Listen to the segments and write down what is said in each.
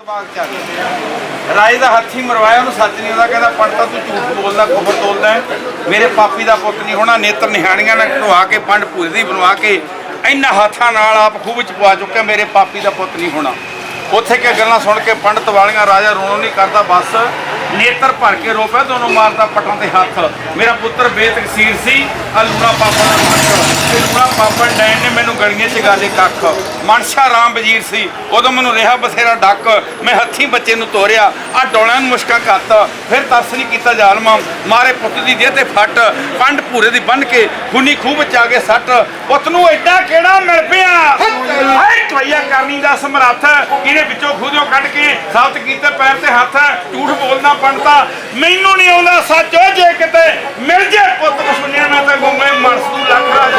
ਬਾਗ ਚੱਲ ਰਾਜ ਦਾ ਹੱਥੀ ਮਰਵਾਇਆ, ਉਹਨੂੰ ਸੱਚ ਨਹੀਂ ਆਉਂਦਾ, ਕਹਿੰਦਾ ਪੰਡਤਾ ਤੂੰ ਝੂਠ ਬੋਲਦਾ ਕੁਫਰ ਤੋਲਦਾ ਮੇਰੇ ਪਾਪੀ ਦਾ ਪੁੱਤ ਨਹੀਂ ਹੋਣਾ, ਨੇਤਰ ਨਿਹਾਣੀਆਂ ਨਾਲ ਢਵਾ ਕੇ, ਪੰਡ ਪੂਰੇ ਦੀ ਬਣਵਾ ਕੇ, ਇੰਨਾ ਹੱਥਾਂ ਨਾਲ ਆਪ ਖੂਬ ਚ ਪਵਾ ਚੁੱਕਿਆ, ਮੇਰੇ ਪਾਪੀ ਦਾ ਪੁੱਤ ਨਹੀਂ ਹੋਣਾ। ਉੱਥੇ ਕਿ ਗੱਲਾਂ ਸੁਣ ਕੇ ਪੰਡਤ ਵਾਲੀਆਂ ਰਾਜਾ ਰੋਣੋਂ ਨਹੀਂ ਕਰਦਾ ਬਸ ਨੇਤਰ ਭਰ ਕੇ ਰੋ ਪਿਆ ਦੋਨੋਂ ਮਾਰਦਾ ਪਟਾਂ ਤੇ ਹੱਥ। ਮੇਰਾ ਪੁੱਤਰ ਬੇਤਕਸੀਰ ਸੀ ਆ ਲੂਣਾ ਪਾਪਾ ਦਾ ਮੱਠ ਤੇ ਲੂਣਾ ਪਾਪਾ ਡੈਣ ਨੇ ਮੈਨੂੰ ਗਲੀਆਂ 'ਚ ਗਾਲੇ ਕੱਖ। ਮਨਸ਼ਾ ਰਾਮ ਵਜ਼ੀਰ ਸੀ ਉਦੋਂ ਮੈਨੂੰ ਰਿਹਾ ਬਥੇਰਾ ਡੱਕ। ਮੈਂ ਹੱਥੀਂ ਬੱਚੇ ਨੂੰ ਤੋਰਿਆ ਆ ਡੋਲਿਆਂ ਨੂੰ ਮੁਸ਼ਕਾ ਕੱਤ ਫਿਰ ਤਰਸ ਨਹੀਂ ਕੀਤਾ ਜ਼ਾਲਮਾਂ ਮਾਰੇ ਪੁੱਤ ਦੀ ਦੇਹ ਤੇ ਫੱਟ। ਪੰਡ ਭੂਰੇ ਦੀ ਬੰਨ ਕੇ ਖੂਨੀ ਖੂਹ ਵਿੱਚ ਆ ਕੇ ਸੱਟ। ਪੁੱਤ ਨੂੰ ਐਡਾ ਕਿਹੜਾ ਮਿਲ ਪਿਆ? ਹਾਏ ਟਵਈਆ ਕਰਨੀ ਦਾ ਸਮਰੱਥ। ਇਹਨੇ ਵਿੱਚੋਂ ਖੂਦਿਓ ਕੱਢ ਕੇ ਸਾਬਤ ਕੀਤੇ ਪੈਰ ਤੇ ਹੱਥ ਝੂਠ ਬੋਲਣਾ ਪੰਡਤਾ ਮੈਨੂੰ ਨਹੀਂ ਆਉਂਦਾ ਸੱਚ, ਉਹ ਜੇ ਕਿਤੇ ਮਿਲ ਜੇ ਪੁੱਤ ਨੂੰ ਸੁਣਿਆ ਮੈਂ ਤਾਂ ਗੁੰਮੇ ਮਰਸ ਨੂੰ ਲੱਖ ਰਾਜ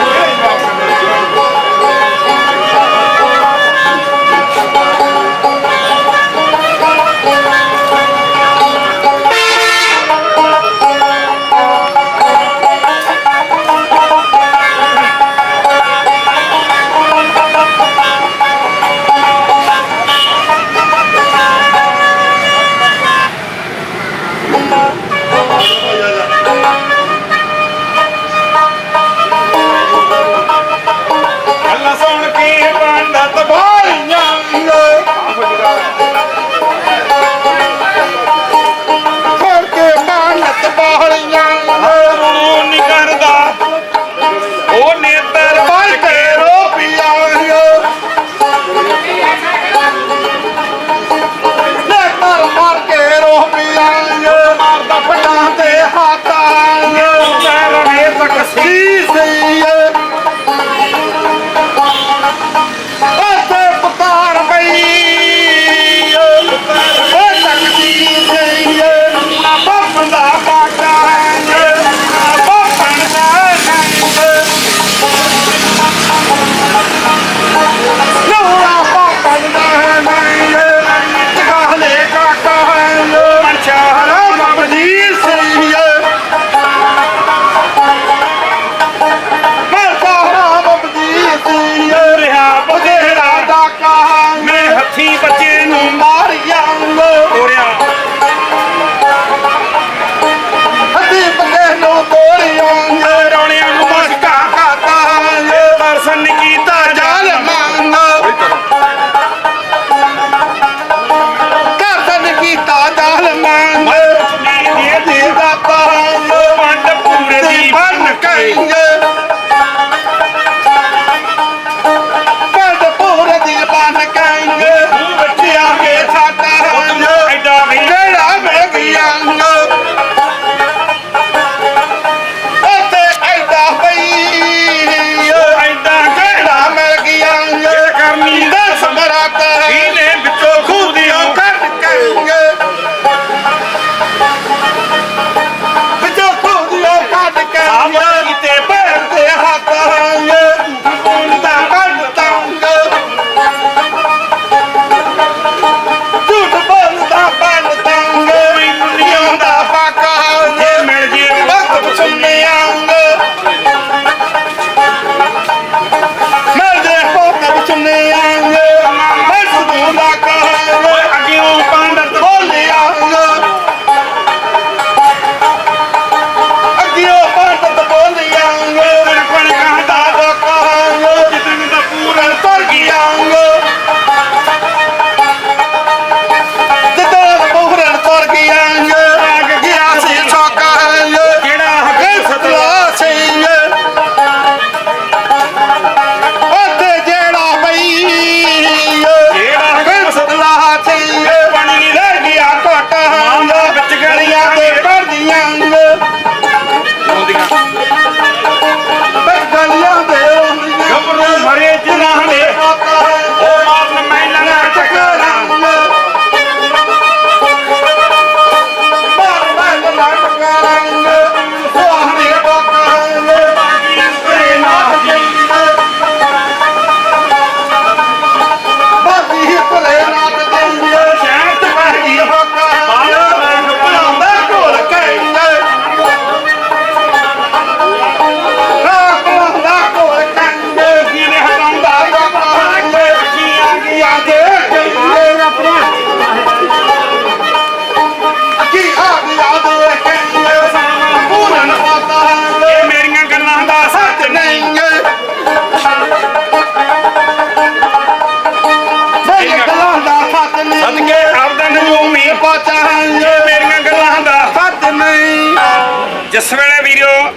ਜਿਸ ਵੇਲੇ ਵੀਰੋ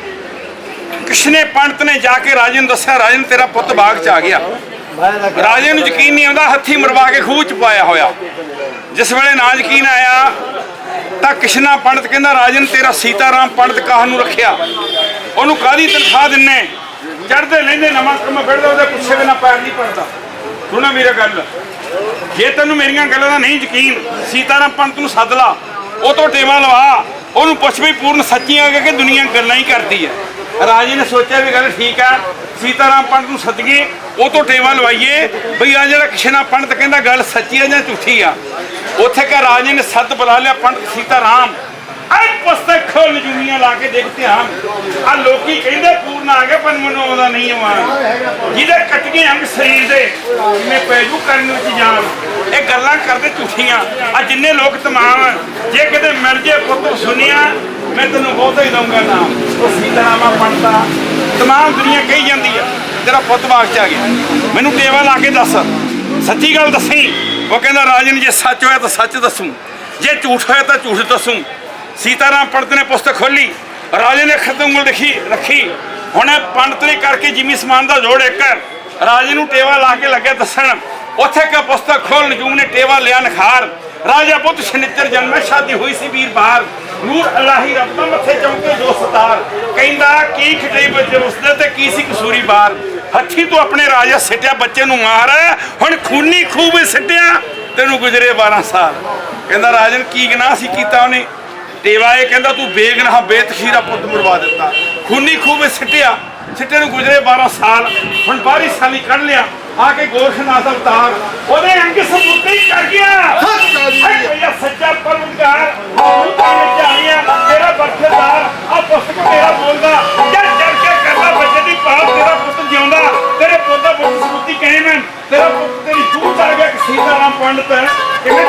ਕਿਸ਼ਨੇ ਪੰਡਤ ਨੇ ਜਾ ਕੇ ਰਾਜੇ ਨੂੰ ਦੱਸਿਆ, ਰਾਜੇ ਰਾਜਨ ਤੇਰਾ ਪੁੱਤ ਬਾਗ ਚ ਆ ਗਿਆ। ਰਾਜੇ ਨੂੰ ਯਕੀਨ ਨਹੀਂ ਆਉਂਦਾ, ਹੱਥੀ ਮਰਵਾ ਕੇ ਖੂਹ ਚ ਪਾਇਆ ਹੋਇਆ। ਜਿਸ ਵੇਲੇ ਨਾ ਯਕੀਨ ਆਇਆ, ਤਾਂ ਕਿਸ਼ਨਾ ਪੰਡਤ ਕਹਿੰਦਾ ਰਾਜਨ ਤੇਰਾ ਸੀਤਾਰਾਮ ਪੰਡਤ ਕਾਹ ਨੂੰ ਰੱਖਿਆ? ਉਹਨੂੰ ਕਾਦੀ ਤਨਖਾਹ ਦਿੰਨੇ? ਚੜਦੇ ਲੈਂਦੇ, ਨਵਾਂ ਕੰਮ ਫਿਰਦਾ, ਉਹਦੇ ਪੁੱਛੇ ਬਿਨਾ ਪੈਰ ਨਹੀਂ ਪੜਦਾ ਸੁਣਾ ਮੇਰਾ ਗੱਲ, ਜੇ ਤੈਨੂੰ ਮੇਰੀਆਂ ਗੱਲਾਂ ਦਾ ਨਹੀਂ ਯਕੀਨ, ਸੀਤਾਰਾਮ ਪੰਡਤ ਨੂੰ ਸੱਦ ਲਾ, ਉਹ ਤੋਂ ਟੇਵਾ ਲਵਾ। ਉਹਨੂੰ ਪੁੱਛ ਵੀ ਪੂਰਨ ਸੱਚੀਆਂ ਕਿ ਦੁਨੀਆ ਗੱਲਾਂ ਹੀ ਕਰਦੀ ਹੈ ਰਾਜੇ ਨੇ ਸੋਚਿਆ ਵੀ ਗੱਲ ਠੀਕ ਆ, ਸੀਤਾਰਾਮ ਪੰਡਤ ਨੂੰ ਸੱਦੀਏ, ਉਹ ਤੋਂ ਟੇਵਾ ਲਵਾਈਏ, ਬਈ ਆ ਜਿਹੜਾ ਕਿਸ਼ਨਾ ਪੰਡਤ ਕਹਿੰਦਾ ਗੱਲ ਸੱਚੀ ਆ ਜਾਂ ਝੂਠੀ ਆ? ਉੱਥੇ ਕਾ ਰਾਜੇ ਨੇ ਸੱਦ ਬੁਲਾ ਲਿਆ ਪੰਡਤ ਸੀਤਾਰਾਮ। ਆਏ ਪੁਸਤਕ ਖੋਲ ਜੁਨੀਆਂ ਲਾ ਕੇ ਦੇਖਦੇ ਧਿਆਨ। ਆ ਲੋਕੀ ਕਹਿੰਦੇ ਪੂਰਨ ਆ ਗਿਆ, ਪਰ ਮੈਨੂੰ ਆਉਂਦਾ ਨਹੀਂ ਆਵਾਂ ਜਿਹਦੇ ਕੱਟੀਏ ਅੰਗ ਸਰੀਰ ਦੇ ਜਿਵੇਂ ਪੈਜੂ ਕਰਨ ਵਿੱਚ ਜਾਨ ਇਹ ਗੱਲਾਂ ਕਰਦੇ ਝੂਠੀਆਂ। ਆ ਜਿੰਨੇ ਲੋਕ ਤਮਾਮ ਜੇ ਕਿਤੇ ਮਿਲ ਜੇ ਪੁੱਤ ਸੁਣਿਆ, ਮੈਂ ਤੈਨੂੰ ਬਹੁਤਾ ਹੀ ਦਊਂਗਾ ਨਾਮ। ਉਹ ਸੀਤਾਰਾਮਾ ਪੰਡਤਾ ਤਮਾਮ ਦੁਨੀਆ ਕਹੀ ਜਾਂਦੀ ਆ, ਤੇਰਾ ਪੁੱਤ ਬਾਗ ਚ ਆ ਗਿਆ। ਮੈਨੂੰ ਟੇਵਾ ਲਾ ਕੇ ਦੱਸ। ਸੱਚੀ ਗੱਲ ਦੱਸੀ। ਉਹ ਕਹਿੰਦਾ ਰਾਜਨ ਜੇ ਸੱਚ ਹੋਇਆ ਤਾਂ ਸੱਚ ਦੱਸੂ। ਜੇ ਝੂਠ ਹੋਇਆ ਤਾਂ ਝੂਠ ਦੱਸੂ। ਸੀਤਾਰਾਮ ਪੰਡਤ ਨੇ ਪੁਸਤਕ ਖੋਲੀ ਰਾਜੇ ਨੇ ਖਤਮ ਉਂਗਲ ਦੇਖੀ, ਰੱਖੀ। ਹੁਣ ਪੰਡਤ ਨੇ ਕਰਕੇ ਜਿਮੀ ਸਮਾਨ ਦਾ ਜੋੜ ਇੱਕ ਰਾਜੇ ਨੂੰ ਟੇਵਾ ਲਾ ਕੇ ਲੱਗਿਆ ਦੱਸਣ, ਉੱਥੇ ਕਾ ਪੁਸਤਕ ਖੋਲ ਨਜੂਮ ਨੇ ਟੇਵਾ ਲਿਆ ਨਖਾਰ। ਰਾਜਾ ਪੁੱਤ ਸ਼ਨਿਚਰ ਜਨਮ ਸ਼ਾਦੀ ਹੋਈ ਸੀ ਵੀਰਵਾਰ ਨੂਰ ਅਲਾਹੀ ਰੱਬ ਦਾ ਮੱਥੇ ਚੌਂਕੇ ਜੋ ਸਤਾਰ। ਕਹਿੰਦਾ, ਕੀ ਖਟਈ ਬੱਚੇ ਉਸਦੇ ਤੇ ਕੀ ਸੀ ਕਸੂਰੀ ਬਾਰ ਹੱਥੀ ਤੋਂ ਆਪਣੇ ਰਾਜਾ ਸਿੱਟਿਆ, ਬੱਚੇ ਨੂੰ ਮਾਰ। ਹੁਣ ਖੂਨੀ ਖੂਬ ਸਿੱਟਿਆ, ਤੈਨੂੰ ਗੁਜਰੇ 12 ਸਾਲ। ਕਹਿੰਦਾ ਰਾਜਨ ਕੀ ਗੁਨਾਹ ਸੀ ਕੀਤਾ ਉਹਨੇ? ਟੇਵਾ ਇਹ ਕਹਿੰਦਾ ਤੂੰ ਬੇਗਨਾਹ ਬੇਤਖੀਰਾ ਪੁੱਤ ਮਰਵਾ ਦਿੱਤਾ। ਖੂਨੀ ਖੂਬ ਸਿੱਟਿਆ। ਸਿੱਟੇ ਨੂੰ ਗੁਜਰੇ 12 ਸਾਲ। ਹੁਣ ਬਾਰੀ ਸਾਲੀ ਕੱਢ ਲਿਆ। ਆ ਕੇ ਗੋਰਖਨਾਥ ਅਵਤਾਰ। ਉਹਦੇ ਅੰਗ ਸਬੂਤੀ ਕਰ ਗਿਆ। ਭਈਆ ਸੱਚਾ ਪਰਮਕਾਰ ਤੇਰਾ ਬਖਸ਼ਦਾਰ ਆ ਪੁਸਤਕ ਤੇਰਾ ਬੋਲਦਾ। ਜੜ ਜੜ ਕੇ ਕਰਦਾ ਬੱਚੇ ਦੀ ਪਾਪ ਤੇਰਾ ਪੁੱਤ ਜਿਉਂਦਾ। ਤੇਰੇ ਪੁੱਤ ਦਾ ਤੇਰਾ ਪੁੱਤ ਤੇਰੀ ਜੂਹ ਚੜ ਗਿਆ ਕਿ ਸੀਤਾਰਾਮ ਪੰਡਤ। ਕਿਵੇਂ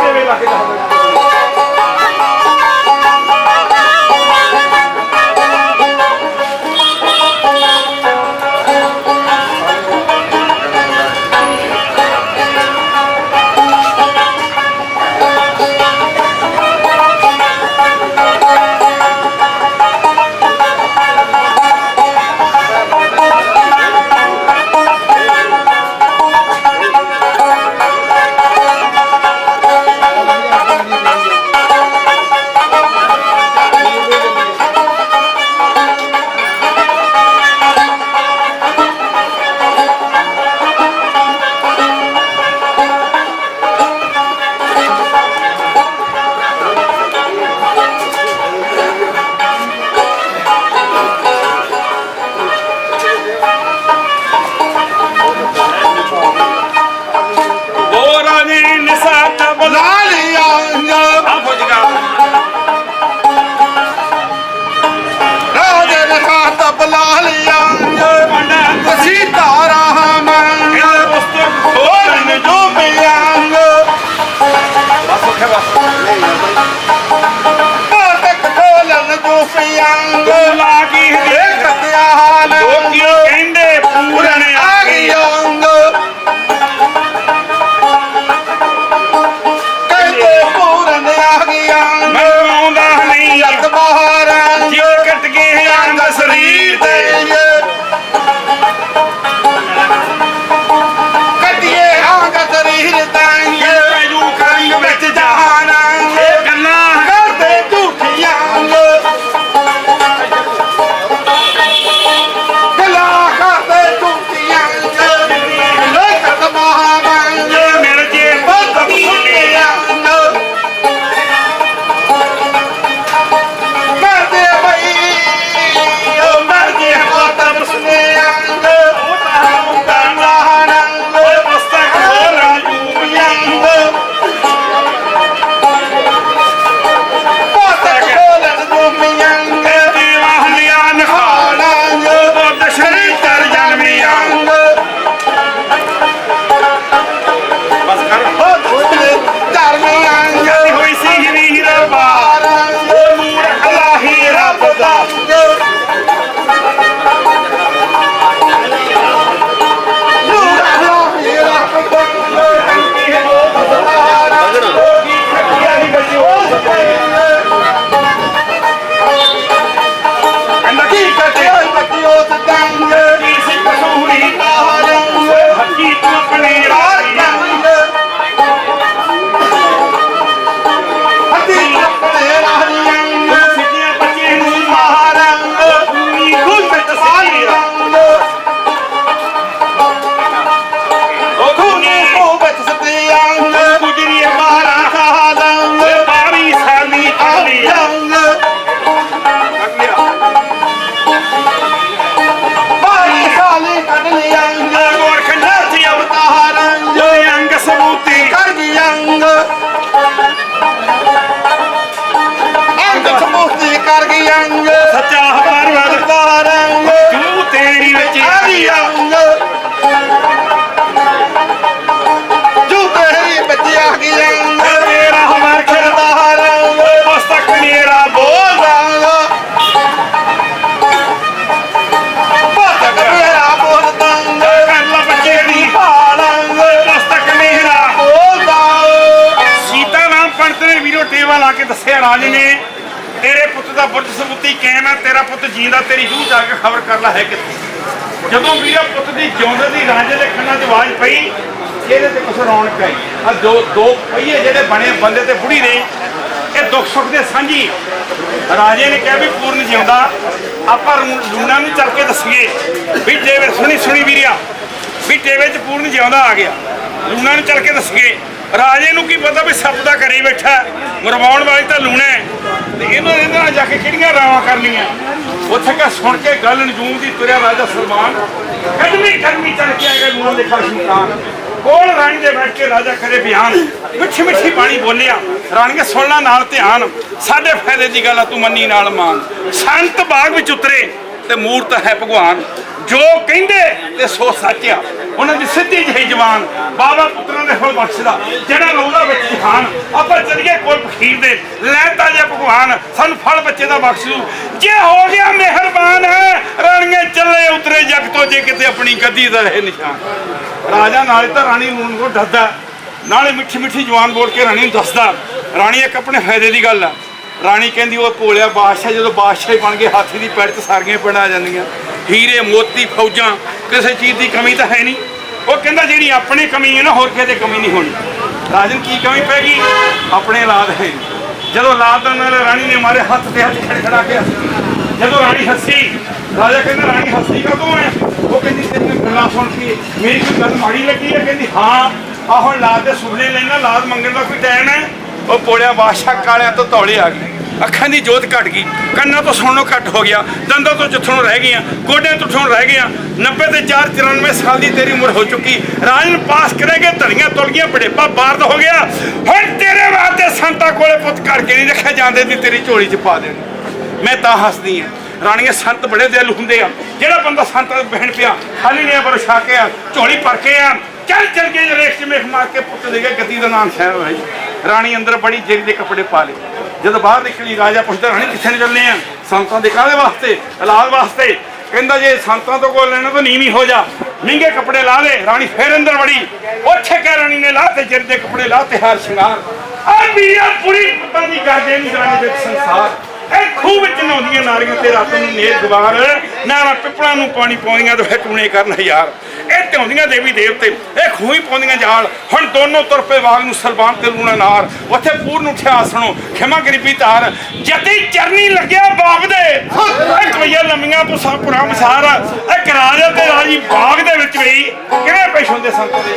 ਦੱਸਿਆ ਰਾਜ ਨੇ, ਤੇਰੇ ਪੁੱਤ ਦਾ ਬੁਰਜ ਸਬੂਤੀ ਕਾਇਮ ਹੈ ਤੇਰਾ ਪੁੱਤ ਜੀਂਦਾ, ਤੇਰੀ ਜੂਹ ਜਾ ਕੇ ਖਬਰ ਕਰ ਲੈ ਹੈ ਕਿੱਥੇ? ਜਦੋਂ ਵੀਰਾ ਪੁੱਤ ਦੀ ਜਿਉਂਦੇ ਦੀ ਰਾਜੇ ਦੇ ਕੰਨਾਂ 'ਚ ਆਵਾਜ਼ ਪਈ, ਇਹਦੇ ਤੇ ਕੁਛ ਰੌਣਕ ਆਈ ਆ ਦੋ ਦੋ ਪਹੀਏ ਜਿਹੜੇ ਬਣੇ ਬੰਦੇ ਤੇ ਬੁੜੀ ਨੇ, ਇਹ ਦੁੱਖ ਸੁੱਖ ਦੇ ਸਾਂਝੀ। ਰਾਜੇ ਨੇ ਕਿਹਾ ਵੀ ਪੂਰਨ ਜਿਉਂਦਾ, ਆਪਾਂ ਲੂਣਾ ਨੂੰ ਚੱਲ ਕੇ ਦੱਸੀਏ ਵੀ ਟੇਵੇ ਸੁਣੀ ਸੁਣੀ ਵੀਰਿਆ, ਵੀ ਟੇਵੇ 'ਚ ਪੂਰਨ ਜਿਉਂਦਾ ਆ ਗਿਆ, ਲੂਣਾ ਨੂੰ ਚੱਲ ਕੇ ਦੱਸੀਏ। ਰਾਜੇ ਨੂੰ ਕੀ ਪਤਾ ਵੀ ਸੱਪ ਦਾ ਘਰੇ ਬੈਠਾ ਮਰਵਾਉਣ ਵਾਲੀ ਤਾਂ ਲੂਣਾ ਤੇ ਇਹਨੂੰ ਇਹਦੇ ਨਾਲ ਜਾ ਕੇ ਕਿਹੜੀਆਂ ਰਾਵਾਂ ਕਰਨੀਆਂ? ਉੱਥੇ ਕਾ ਸੁਣ ਕੇ ਗੱਲ ਨਜੂਮ ਦੀ ਤੁਰਿਆ ਰਾਜਾ ਸਲਮਾਨ। ਕਦਮੀ ਕਦਮੀ ਚੱਲ ਕੇ ਆਏਗਾ ਲੂਣਾ ਦੇ ਖਾਸ ਕੋਲ ਰਾਣੀ ਦੇ ਬੈਠ ਕੇ ਰਾਜਾ ਕਰੇ ਬਿਆਨ। ਮਿੱਠੀ ਮਿੱਠੀ ਬਾਣੀ ਬੋਲਿਆ। ਰਾਣੀਆਂ ਸੁਣਨਾ ਨਾਲ ਧਿਆਨ। ਸਾਡੇ ਫਾਇਦੇ ਦੀ ਗੱਲ ਆ, ਤੂੰ ਮੰਨੀ ਨਾਲ ਮਾਨ। ਸੰਤ ਬਾਗ ਵਿੱਚ ਉਤਰੇ ਤੇ ਮੂਰਤ ਹੈ ਭਗਵਾਨ। ਜੋ ਕਹਿੰਦੇ ਤੇ ਸੋ ਸੱਚ ਆ ਉਹਨਾਂ ਦੀ ਸਿੱਧੀ ਜਿਹੀ ਜਵਾਨ ਬਾਬਾ ਪੁੱਤਰਾਂ ਦੇ ਹੋਲ ਬਖਸ਼ਦਾ। ਜਿਹੜਾ ਲਾਉਂਦਾ ਵਿੱਚ ਜਹਾਨ, ਆਪਾਂ ਚੱਲੀਏ ਕੋਲ ਫਕੀਰ ਦੇ ਲੈਤਾ ਜੇ ਭਗਵਾਨ, ਸਾਨੂੰ ਫਲ ਬੱਚੇ ਦਾ ਬਖਸ਼ੂ ਜੇ ਹੋ ਗਿਆ ਮਿਹਰਬਾਨ ਹੈ, ਰਾਣੀਏ ਚੱਲੇ ਉਤਰੇ ਜਗ ਤੋਂ, ਜੇ ਕਿਤੇ ਆਪਣੀ ਗੱਦੀ ਦਾ ਰਹੇ ਨਿਸ਼ਾਨ। ਰਾਜਾ ਨਾਲੇ ਤਾਂ ਰਾਣੀ ਨੂੰ ਨੂੰ ਡਰਦਾ ਨਾਲੇ ਮਿੱਠੀ ਮਿੱਠੀ ਜਵਾਨ ਬੋਲ ਕੇ ਰਾਣੀ ਨੂੰ ਦੱਸਦਾ। ਰਾਣੀ ਇੱਕ ਆਪਣੇ ਫਾਇਦੇ ਦੀ ਗੱਲ ਆ। ਰਾਣੀ ਕਹਿੰਦੀ, ਉਹ ਭੋਲਿਆ ਬਾਦਸ਼ਾਹ, ਜਦੋਂ ਬਾਦਸ਼ਾਹ ਹੀ ਬਣ ਗਏ, ਹਾਥੀ ਦੀ ਪੈੜ ਤੇ ਸਾਰੀਆਂ ਪਿੰਡ ਆ ਜਾਂਦੀਆਂ। ਹੀਰੇ, ਮੋਤੀ, ਫੌਜਾਂ, ਕਿਸੇ ਚੀਜ਼ ਦੀ ਕਮੀ ਤਾਂ ਹੈ ਨਹੀਂ। ਉਹ ਕਹਿੰਦਾ ਜਿਹੜੀ ਆਪਣੀ ਕਮੀ ਹੈ ਨਾ, ਹੋਰ ਕਿਸੇ ਦੀ ਕਮੀ ਨਹੀਂ ਹੋਣੀ। ਰਾਜਨ ਕੀ ਕਮੀ ਪੈ ਗਈ? ਆਪਣੇ ਔਲਾਦ ਹੈ ਜਦੋਂ ਔਲਾਦ ਦਾ ਨਾਲ ਰਾਣੀ ਨੇ ਮਾਰੇ ਹੱਥ ਤੇ ਹੱਥ ਖੜਾ ਕੇ ਜਦੋਂ ਰਾਣੀ ਹੱਸੀ, ਰਾਜਾ ਕਹਿੰਦਾ, ਰਾਣੀ ਹੱਸੀ ਕਦੋਂ ਹੈ? ਉਹ ਕਹਿੰਦੀ, ਤੇਰੀਆਂ ਗੱਲਾਂ ਸੁਣ ਕੇ ਮੇਰੀ ਕੋਈ ਗੱਲ ਮਾੜੀ ਲੱਗੀ ਹੈ? ਕਹਿੰਦੀ, ਹਾਂ, ਆਹ ਹੁਣ ਲਾਦ ਦੇ ਸੁਪਨੇ ਲੈਣਾ, ਲਾਦ ਮੰਗਣ ਦਾ ਕੋਈ ਟਾਈਮ ਹੈ? ਉਹ ਪੋੜਿਆ ਬਾਦਸ਼ਾਹ ਕਾਲਿਆਂ ਤੋਂ ਤੌਲੇ ਆ ਗਈ ਅੱਖਾਂ ਦੀ ਜੋਤ ਘਟ ਗਈ, ਕੰਨਾਂ ਤੋਂ ਸੁਣਨੋਂ ਘੱਟ ਹੋ ਗਿਆ, ਦੰਦਾਂ ਤੋਂ ਜਿੱਥੋਂ ਰਹਿ ਗਈਆਂ, ਗੋਡਿਆਂ ਤੋਂ ਠੋਂ ਰਹਿ ਗਈਆਂ 90 ਤੇ 4 94 ਸਾਲ ਦੀ ਤੇਰੀ ਉਮਰ ਹੋ ਚੁੱਕੀ, ਰਾਜਨ ਪਾਸ ਕਰੇਗੇ ਧੜੀਆਂ ਤੁਲ ਗਈਆਂ ਬੜੇਪਾ ਬਾਰਦ ਹੋ ਗਿਆ, ਹੁਣ ਤੇਰੇ ਵਾਸਤੇ ਸੰਤਾ ਕੋਲੇ ਪੁੱਤ ਕਰਕੇ ਨਹੀਂ ਰੱਖਿਆ ਜਾਂਦੇ ਦੀ ਤੇਰੀ ਝੋਲੀ 'ਚ ਪਾ ਦੇਣ। ਮੈਂ ਤਾਂ ਹੱਸਦੀ ਆ ਰਾਣੀਏ ਸੰਤ ਬੜੇ ਦਿਲ ਹੁੰਦੇ ਆ। ਜਿਹੜਾ ਬੰਦਾ ਸੰਤ ਬਹਿਣ ਪਿਆ ਖਾਲੀ ਨੇ ਪਰ ਛਾ ਕੇ ਆ, ਝੋਲੀ ਭਰ ਕੇ ਆ, ਚੱਲ ਚੱਲ ਕੇ ਰੇਖ 'ਚ ਮੇਖ ਮਾਰ ਕੇ ਪੁੱਤ ਦੇ ਗਿਆ ਗੱਦੀ ਦਾ ਨਾਮ ਸ਼ਹਿਰ ਹੋਇਆ ਰਾਣੀ ਅੰਦਰ ਬੜੀ ਜਿਹੜੀ ਦੇ ਕੱਪੜੇ ਪਾ ਲਏ। ਜਦੋਂ ਬਾਹਰ ਨਿਕਲੀ ਰਾਜਾ ਪੁੱਛਦਾ, ਰਾਣੀ, ਕਿੱਥੇ ਨੂੰ ਚੱਲੇ ਆ? ਸੰਤਾਂ ਦੇ ਕਾਹਦੇ ਵਾਸਤੇ? ਇਲਾਜ ਵਾਸਤੇ। ਕਹਿੰਦਾ, ਜੇ ਸੰਤਾਂ ਤੋਂ ਕੋਲ ਲੈਣਾ ਤਾਂ ਨੀਵੀਂ ਹੋ ਜਾ। ਮਹਿੰਗੇ ਕੱਪੜੇ ਲਾ ਲੈ ਰਾਣੀ ਫੇਰ ਅੰਦਰ ਵੜੀ। ਉੱਥੇ ਕਹਿ ਰਾਣੀ ਨੇ ਲਾਤੇ ਜਿਰ ਦੇ ਕੱਪੜੇ ਲਾਤੇ ਹਾਰ ਸ਼ਿੰਗਾਰ। ਆ ਮੀਆਂ ਪੂਰੀ ਪਤਾ ਨਹੀਂ ਕਰਦੇ ਨਹੀਂ ਜਾਣੇ ਵਿੱਚ ਸੰਸਾਰ। ਇਹ ਖੂਹ ਵਿੱਚ ਨਹਾਉਂਦੀਆਂ ਨਾਰੀਆਂ ਤੇ ਰਾਤ ਨੂੰ ਨੇਰ ਗਵਾਰ। ਨਾ ਨਾ ਪਿੱਪਲਾਂ ਨੂੰ ਪਾਣੀ ਪਾਉਂਦੀਆਂ ਤੇ ਫਿਰ ਟੂਣੇ ਕਰਨ ਹਜ਼ਾਰ ਇਹ ਧਿਆਉਂਦੀਆਂ ਦੇਵੀ ਦੇਵਤੇ, ਇਹ ਖੂਹ ਪਾਉਂਦੀਆਂ ਜਾਲ। ਹੁਣ ਦੋਨੋਂ ਤੁਰਪੇ ਵਾਗ ਨੂੰ ਸਲਬਾਨ ਤੇ ਲੂਣਾ ਨਾਰ। ਉੱਥੇ ਪੂਰਨ ਉੱਠਿਆ ਸੁਣੋ ਖਿਮਾ ਗਰੀਬੀ ਧਾਰ ਜਤੀ ਚਰਨੀ ਲੱਗਿਆ ਬਾਪ ਦੇ। ਇਹ ਕਈਆਂ ਲੰਮੀਆਂ ਪੁਸਾ ਪੁਰਾ ਮਸਾਰ ਇਹ ਰਾਜਾ ਤੇ ਰਾਜੀ ਬਾਗ ਦੇ ਵਿੱਚ ਵੀ। ਕਿਹੜੇ ਪੇਸ਼ ਹੁੰਦੇ ਸੰਤ ਦੇ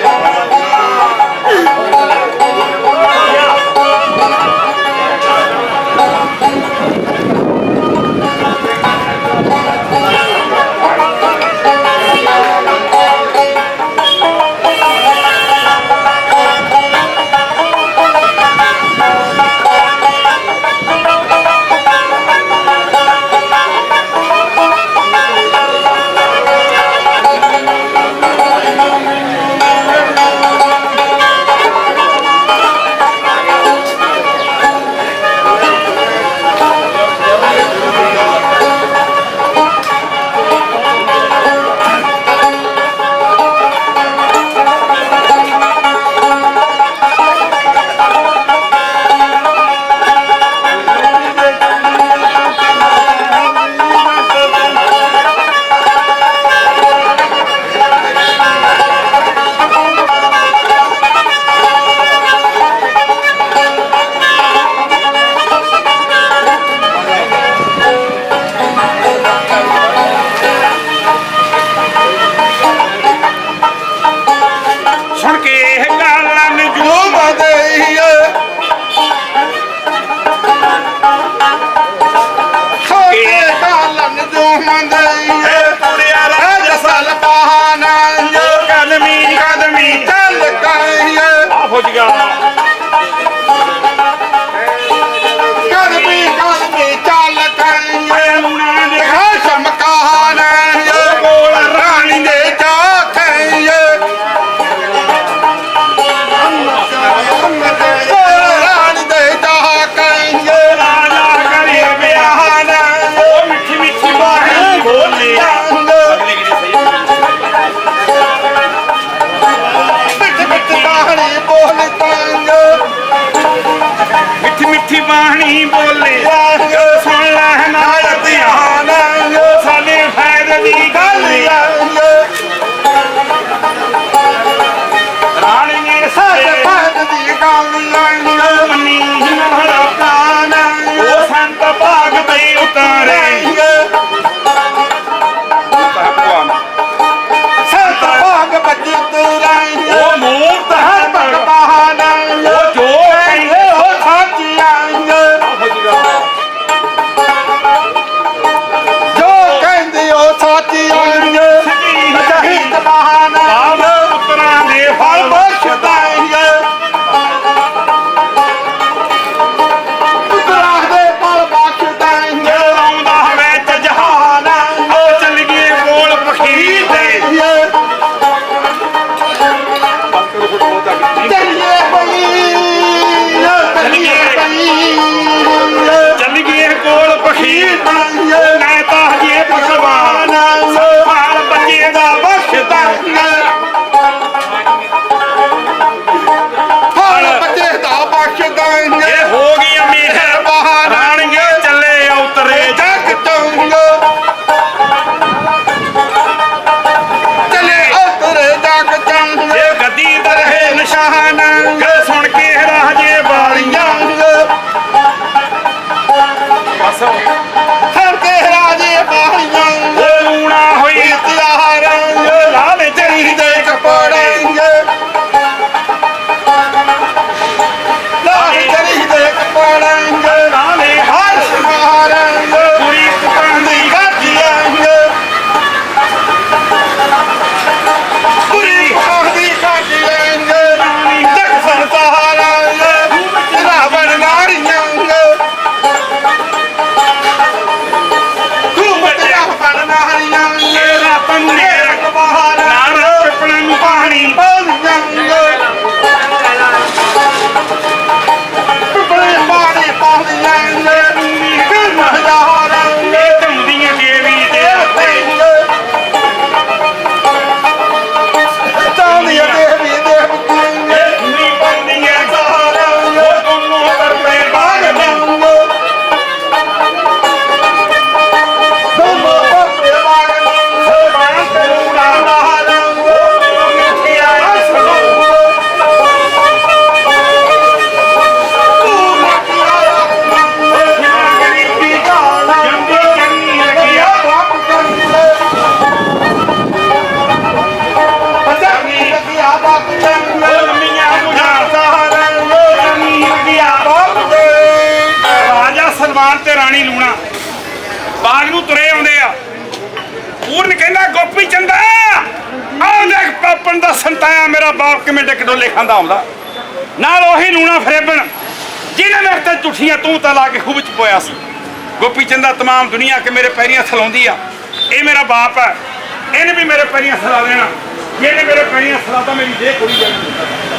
ਰਾਜਾ ਤੇ ਰਾਣੀ ਲੂਣਾ। ਬਾਗ ਨੂੰ ਤੁਰੇ ਆਉਂਦੇ ਆ। ਪੂਰਨ ਕਹਿੰਦਾ, ਗੋਪੀ ਚੰਦਾ ਆਹ ਦੇਖ ਪਾਪਨ ਦਾ ਸੰਤਾਇਆ ਮੇਰਾ ਬਾਪ, ਕਿਵੇਂ ਡਿੱਕ ਖਾਂਦਾ ਆਉਂਦਾ। ਨਾਲ ਉਹੀ ਲੂਣਾ ਫਰੇਬਣ, ਜਿਹਨੇ ਮੇਰੇ ਤੇ ਝੁੱਠੀਆਂ ਤੂੰ ਤਾਂ ਲਾ ਕੇ ਖੂਬ ਚ ਪੋਇਆ ਸੀ। ਗੋਪੀ ਚੰਦਾ, ਤਮਾਮ ਦੁਨੀਆ ਕੇ ਮੇਰੇ ਪੈਰੀਆਂ ਥਲਾਉਂਦੀ ਆ। ਇਹ ਮੇਰਾ ਬਾਪ ਹੈ ਇਹਨੇ ਵੀ ਮੇਰੇ ਪੈਰੀਆਂ ਥਲਾ ਦੇਣਾ। ਜਿਹਨੇ ਮੇਰੇ ਪੈਰੀਆਂ ਥਲਾਤਾ ਮੇਰੀ ਦੇਹ ਕੁੜੀ ਜਾਣੀ।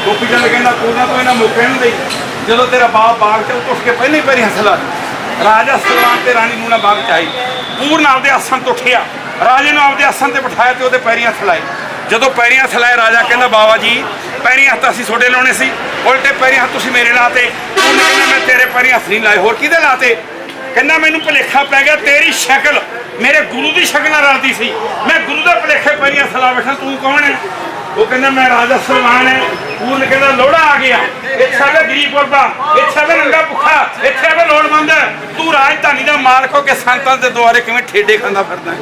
ਗੋਪੀ ਚੰਦ ਕਹਿੰਦਾ, ਤੂੰ ਨਾ ਤੂੰ ਇਹਨਾਂ ਮੌਕੇ ਨੂੰ ਦੇਈ। ਜਦੋਂ ਤੇਰਾ ਬਾਪ ਬਾਗ ਚ ਉੱਠ ਕੇ ਪਹਿਲਾਂ ਹੀ ਪੈਰੀਆਂ ਥਲਾ ਦੇ ਰਾਜਾ ਸਲਵਾਨ ਤੇ ਰਾਣੀ ਨੂੰ ਨਾ ਬਾਗ ਚ ਪੂਰਨ ਆਪਦੇ ਆਸਣ ਤੋਂ ਉੱਠਿਆ। ਰਾਜੇ ਨੂੰ ਆਪਦੇ ਆਸਣ ਤੇ ਬਿਠਾਇਆ ਤੇ ਉਹਦੇ ਪੈਰੀਆਂ ਥਲਾਏ ਜਦੋਂ ਪੈਰੀਆਂ ਥਲਾਏ ਰਾਜਾ ਕਹਿੰਦਾ, ਬਾਬਾ ਜੀ ਪੈਰੀਆਂ ਹੱਥ ਅਸੀਂ ਤੁਹਾਡੇ ਲਾਉਣੇ ਸੀ। ਉਲਟੇ ਪੈਰੀਆਂ ਹੱਥ ਤੁਸੀਂ ਮੇਰੇ ਲਾਤੇ। ਉਹਨੇ ਕਹਿੰਦਾ, ਮੈਂ ਤੇਰੇ ਪੈਰੀਂ ਹੱਥ ਨਹੀਂ ਲਾਏ। ਹੋਰ ਕਿਹਦੇ ਲਾਤੇ? ਕਹਿੰਦਾ, ਮੈਨੂੰ ਭੁਲੇਖਾ ਪੈ ਗਿਆ, ਤੇਰੀ ਸ਼ਕਲ। ਮੇਰੇ ਗੁਰੂ ਦੀ ਸ਼ਕਲ ਨਾਲ ਰਲਦੀ ਸੀ। ਮੈਂ ਗੁਰੂ ਦੇ ਭੁਲੇਖੇ ਪੈਰੀਆਂ ਥਲਾ ਬੈਠਾ, ਤੂੰ ਕੌਣ ਹੈ? ਉਹ ਕਹਿੰਦਾ, ਮੈਂ ਰਾਜਾ ਸਲਮਾਨ ਹੈ। ਪੂਰਨ ਕਹਿੰਦਾ ਲੋੜਾ ਆ ਗਿਆ। ਇੱਥੇ ਆਵੇ ਗਰੀਬ ਗੁਰਬਾ ਇੱਥੇ ਆਵੇ ਨੰਗਾ ਭੁੱਖਾ, ਇੱਥੇ ਆਵੇ ਲੋੜਵੰਦ। ਤੂੰ ਰਾਜਧਾਨੀ ਦਾ ਮਾਲਕ ਹੋ ਕੇ ਸੰਤਾਂ ਦੇ ਦੁਆਰੇ ਕਿਵੇਂ ਠੇਡੇ ਖਾਂਦਾ ਫਿਰਦਾ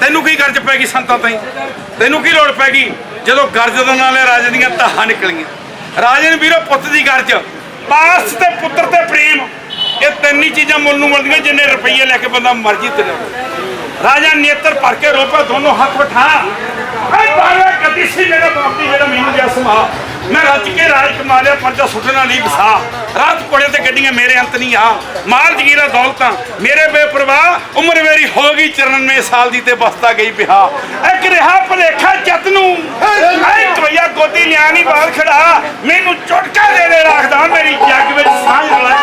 ਤੈਨੂੰ ਕੀ ਗਰਜ ਪੈ ਗਈ ਸੰਤਾਂ ਤਾਈਂ? ਤੈਨੂੰ ਕੀ ਲੋੜ ਪੈ ਗਈ ਜਦੋਂ ਗਰਜ ਦੇ ਨਾਲੇ ਰਾਜੇ ਦੀਆਂ ਧਾਹਾਂ ਨਿਕਲੀਆਂ। ਰਾਜੇ ਨੂੰ ਵੀਰੋ, ਪੁੱਤ ਦੀ ਗਰਜ। ਪਾਸ ਤੇ ਪੁੱਤਰ ਤੇ ਪ੍ਰੇਮ। ਇਹ ਤਿੰਨ ਹੀ ਚੀਜ਼ਾਂ ਮੁੱਲ ਨੂੰ ਮਿਲਦੀਆਂ, ਜਿੰਨੇ ਰੁਪਈਏ ਲੈ ਕੇ ਬੰਦਾ ਮਰਜ਼ੀ ਤੇ ਰਾਜਾ ਨੇਤਰ ਭਰ ਕੇ ਰੋਪਾ ਦੋਨੋਂ ਹੱਥ ਉਠਾ ਐ ਬਾਲਾ ਕਦੀ ਸੀ ਮੇਰਾ ਬਾਪ ਦੀ, ਜਿਹੜਾ ਮੈਨੂੰ ਜਿਆ ਸਮਾ। ਮੈਂ ਰੱਜ ਕੇ ਰਾਜ ਕਮਾ ਲਿਆ ਪੰਜਾ ਸੁੱਟਣਾ ਨਹੀਂ ਬਸਾ ਰਾਤ ਕੋੜੇ ਤੇ ਗੱਡੀਆਂ ਮੇਰੇ ਅੰਤ ਨਹੀਂ ਆ। ਮਾਲ ਜਗੀਰਾ ਦੌਲਤਾਂ। ਮੇਰੇ ਬੇਪਰਵਾਹ ਉਮਰ ਮੇਰੀ ਹੋ ਗਈ 94 ਸਾਲ ਦੀ ਤੇ ਬਸਤਾ ਗਈ ਪਿਹਾ ਇੱਕ ਰਿਹਾ ਭਲੇਖਾ ਚਤ ਨੂੰ। ਐ ਕਵਈਆ ਗੋਦੀ ਲਿਆ ਨਹੀਂ ਬਾਹਰ ਖੜਾ। ਮੈਨੂੰ ਚੁਟਕਾ ਦੇ ਦੇ ਰੱਖਦਾ ਮੇਰੀ ਜੱਗ ਵਿੱਚ। ਸਾਂਝ ਰਲਾ